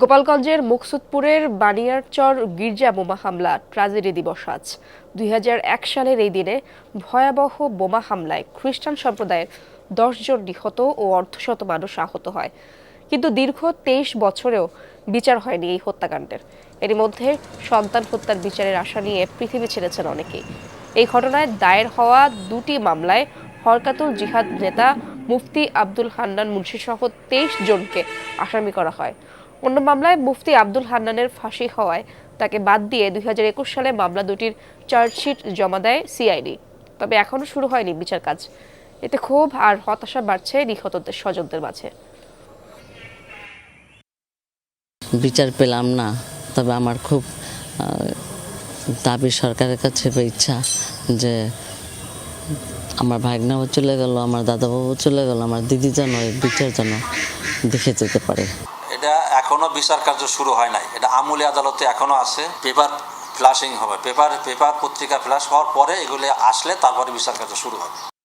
গোপালগঞ্জের মুকসুদপুরের বানিয়ারচর গির্জা বোমা হামলা, ট্রাজেডি দিবস আজ। দুই হাজার এক সালের এই দিনে ভয়াবহ বোমা হামলায় খ্রিস্টান সম্প্রদায়ের জন নিহত ও অর্ধশত মানুষ আহত হয়। কিন্তু দীর্ঘ তেইশ বছরেও বিচার হয়নি এই হত্যাকাণ্ডের। এরই মধ্যে সন্তান হত্যার বিচারের আশা নিয়ে পৃথিবী ছেড়েছেন অনেকেই। এই ঘটনায় দায়ের হওয়া দুটি মামলায় হরকাতুল জিহাদ নেতা মুফতি আব্দুল হান্নান মুন্সিসহ তেইশ জনকে আসামি করা হয়। অন্য মামলায় মুফতি আব্দুল হান্নানের ফাঁসি হওয়ায় তাকে বাদ দিয়ে দুই হাজার একুশ সালে মামলা দুটির চার্জশিট জমা দেয় সিআইডি। তবে এখনও শুরু হয়নি বিচার কাজ। এতে ক্ষোভ আর হতাশা বাড়ছে নিহতদের স্বজনদের মাঝে। বিচার পেলাম না, তবে আমার খুব দাবি সরকারের কাছে ইচ্ছা যে আমার ভাগনাও চলে গেল, আমার দাদাবাবু চলে গেল, আমার দিদি যেন বিচার যেন দেখে যেতে পারে। এটা এখনও বিচার কার্য শুরু হয় নাই। এটা আমুলি আদালতে এখনও আছে। পেপার ফ্লাশিং হবে। পেপার পেপার পত্রিকা ফ্লাশ হওয়ার পরে এগুলি আসলে তারপরে বিচার কার্য শুরু হবে।